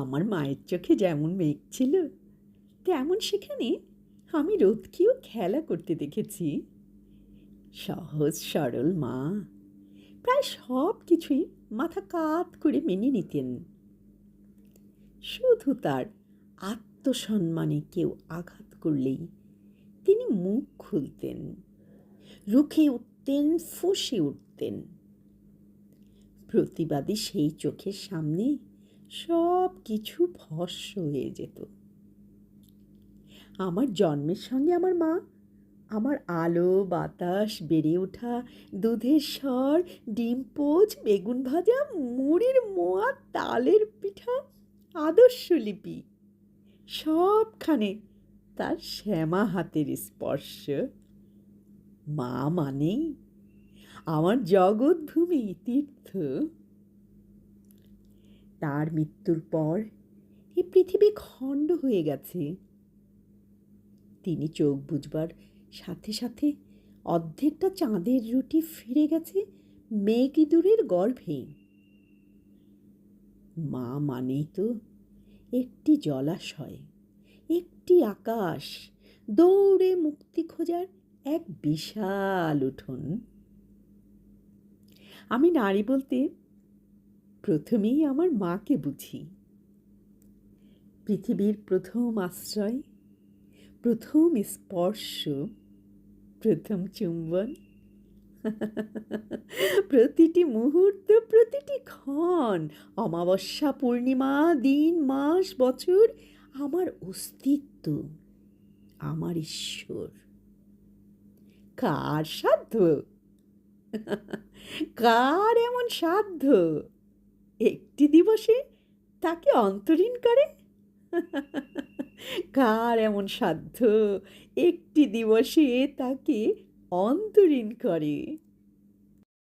আমার মায়ের চোখে যেমন মেঘ ছিল, তেমন সেখানে আমি রোদকেও খেলা করতে দেখেছি। সহজ, সরল মা, প্রায় সব কিছুই মাথা কাত করে মেনে নিতেন। শুধু তার আত্মসম্মানে কেউ আঘাত করলেই তিনি মুখ খুলতেন, রুখে উঠতেন, ফুঁসে উঠতেন। প্রতিবাদী সেই চোখের সামনে সব কিছু ভস্য হয়ে যেত। আমার জন্মের সঙ্গে আমার মা, আমার আলো, বাতাস, বেড়ে ওঠা, দুধের স্বর, ডিম পোচ, বেগুন ভাজা, মুড়ির মোয়া, তালের পিঠা, আদর্শ লিপি, সবখানে তার শ্যামা হাতের স্পর্শ। মা মানেই আমার জগৎভূমি তীর্থ। তার মৃত্যুর পর এ পৃথিবী খণ্ড হয়ে গেছে। তিনি চোখ বুঝবার সাথে সাথে অর্ধেকটা চাঁদের রুটি ফিরে গেছে মেঘিদুরের গর্ভে। মা মানেই তো একটি জলাশয়, একটি আকাশ, দৌড়ে মুক্তি খোঁজার এক বিশাল উঠোন। আমি নারী বলতে প্রথমেই আমার মাকে বুঝি। পৃথিবীর প্রথম আশ্রয়, প্রথম স্পর্শ, প্রথম চুম্বন, প্রতিটি মুহূর্ত, প্রতিটি ক্ষণ, অমাবস্যা, পূর্ণিমা, দিন, মাস, বছর আমার অস্তিত্ব, আমার ঈশ্বর। কার সাধ্য? কার এমন সাধ্য? একটি দিবসে তাকে অন্তরীণ করে? কার এমন সাধ্য? একটি দিবসে তাকে অন্তরীণ করে।